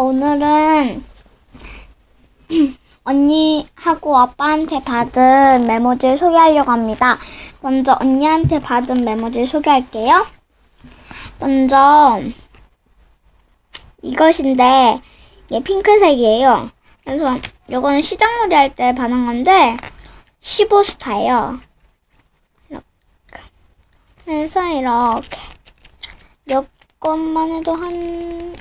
오늘은 언니하고 아빠한테 받은 메모지를 소개하려고 합니다. 먼저 언니한테 받은 메모지를 소개할게요. 먼저 이것인데 이게 핑크색이에요. 그래서 이거는 시장놀이 할 때 받은 건데 15스타예요. 이렇게. 그래서 이렇게 이것만 해도 한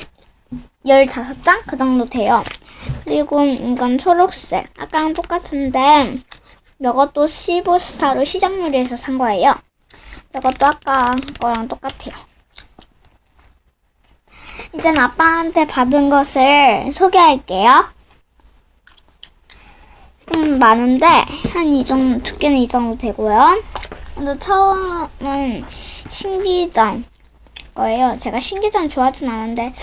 15장? 그 정도 돼요. 그리고 이건 초록색. 아까랑 똑같은데 이것도 15스타로 시장놀이에서 산 거예요. 이것도 아까 거랑 똑같아요. 이젠 아빠한테 받은 것을 소개할게요. 좀 많은데 한 이 정도 두께는 이 정도 되고요. 먼저 처음은 신기전 거예요. 제가 신기전 좋아하진 않은데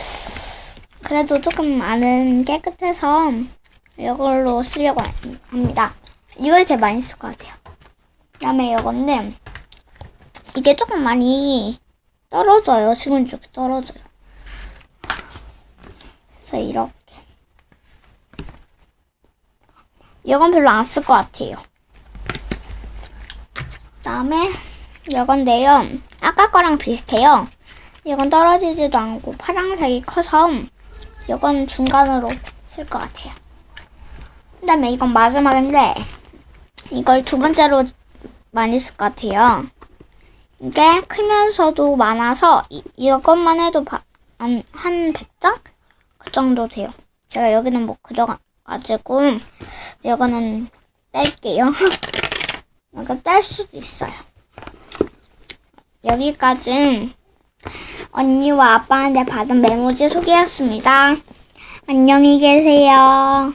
그래도 조금 많은 깨끗해서 이걸로 쓰려고 합니다. 이걸 제일 많이 쓸 것 같아요. 그다음에 이건데 이게 조금 많이 떨어져요. 지금 이렇게 떨어져요. 그래서 이렇게 이건 별로 안 쓸 것 같아요. 그다음에 이건데요. 아까 거랑 비슷해요. 이건 떨어지지도 않고 파란색이 커서 이건 중간으로 쓸 것 같아요. 그 다음에 이건 마지막인데 이걸 두 번째로 많이 쓸 것 같아요. 이게 크면서도 많아서 이, 이것만 해도 바, 한, 한 100장? 그 정도 돼요. 제가 여기는 뭐 그려가지고 이거는 뗄게요. 이거 뗄 수도 있어요. 여기까지 언니와 아빠한테 받은 메모지 소개였습니다. 안녕히 계세요.